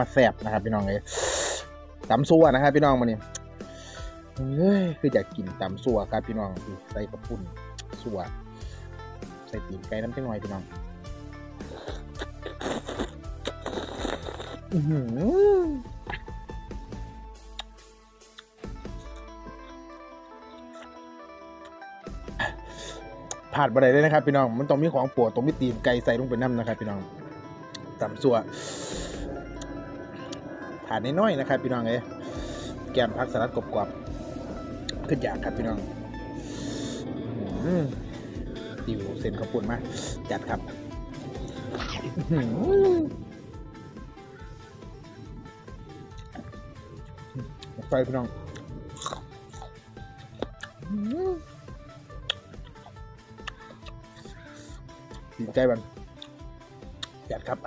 มาแสบนะครับพี่น้องเลยตำซัวนะครับพี่น้องมาเนี่ยเฮ้ยคืออยากกินตำซัวครับพี่น้องใส่กระปุ่นซัวใส่ตีนไก่น้ำจิ้มหน่อยพี่น้องอื้อหือผาดบะไดเลยนะครับพี่น้อง มันต้องมีของปวดต้องมีตีนไก่ใส่ลงไปน้ำนะครับพี่น้องตำซัว ผ่าดน้อยๆนะครับพี่น้องเอ้แกมพักสลัดกรอบๆขึ้นอยากครับพี่น้องอือหือติวเส้นข้าวปุ้นมา จัดครับไฟพี่น้องดีใจบันจัดครับ